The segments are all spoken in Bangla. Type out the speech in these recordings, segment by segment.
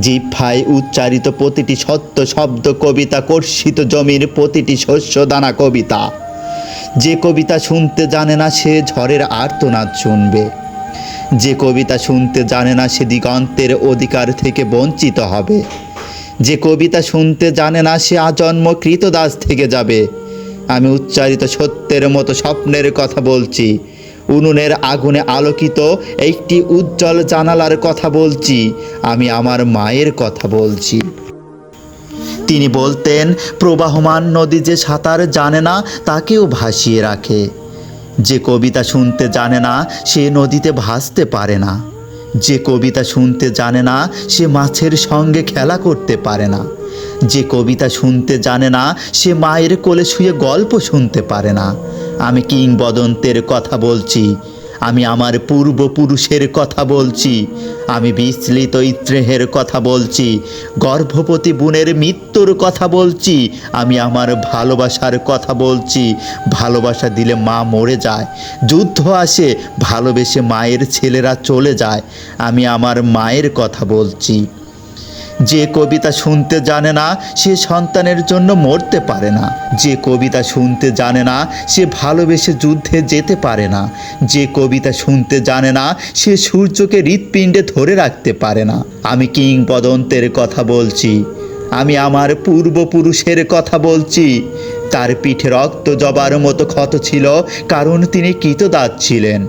জিহ্বায় উচ্চারিত প্রতিটি সত্য শব্দ কবিতা কর্ষিত জমির প্রতিটি শস্য দানা কবিতা। যে কবিতা শুনতে জানে না সে ঝড়ের আর্তনাদ শুনবে। যে কবিতা শুনতে জানে না সে দিগন্তের অধিকার থেকে বঞ্চিত হবে। যে কবিতা শুনতে জানে না সে আজন্ম কৃতদাস থেকে যাবে। আমি উচ্চারিত সত্যের মতো স্বপ্নের কথা বলছি। উনুনের আগুনে আলোকিত একটি উজ্জ্বল জানালার কথা বলছি, আমি আমার মায়ের কথা বলছি। তিনি বলতেন, প্রবাহমান নদী যে সাঁতার জানে না, তাকেও ভাসিয়ে রাখে। যে কবিতা শুনতে জানে না, সে নদীতে ভাসতে পারে না। যে কবিতা শুনতে জানে না, সে মাছের সঙ্গে খেলা করতে পারে না। যে কবিতা শুনতে জানে না, সে মায়ের কোলে শুয়ে গল্প শুনতে পারে না। আমি কিংবদন্তের কথা বলছি, আমি আমার পূর্বপুরুষের কথা বলছি, আমি বিচলিত ইত্রেহের কথা বলছি, গর্ভবতী বোনের মৃত্যুর কথা বলছি, আমি আমার ভালোবাসার কথা বলছি, ভালোবাসা দিলে মা মরে যায়, যুদ্ধ আসে, ভালোবেসে মায়ের ছেলেরা চলে যায়, আমি আমার মায়ের কথা বলছি। যে কবিতা শুনতে জানে না, সে সন্তানের জন্য মরতে পারে না। যে কবিতা শুনতে জানে না, সে ভালোবেসে যুদ্ধে যেতে পারে না। যে কবিতা শুনতে জানে না, সে সূর্যকে হৃৎপিণ্ডে ধরে রাখতে পারে না। আমি কিংবদন্তের কথা বলছি। আমি আমার পূর্বপুরুষের কথা বলছি। তার পিঠে রক্ত জবার মতো ক্ষত ছিল, কারণ তিনি কৃতদাস ছিলেন।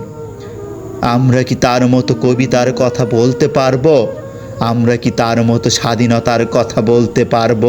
আমরা কি তার মতো কবিতার কথা বলতে পারব? আমরা কি তার মতো স্বাধীনতার কথা বলতে পারব?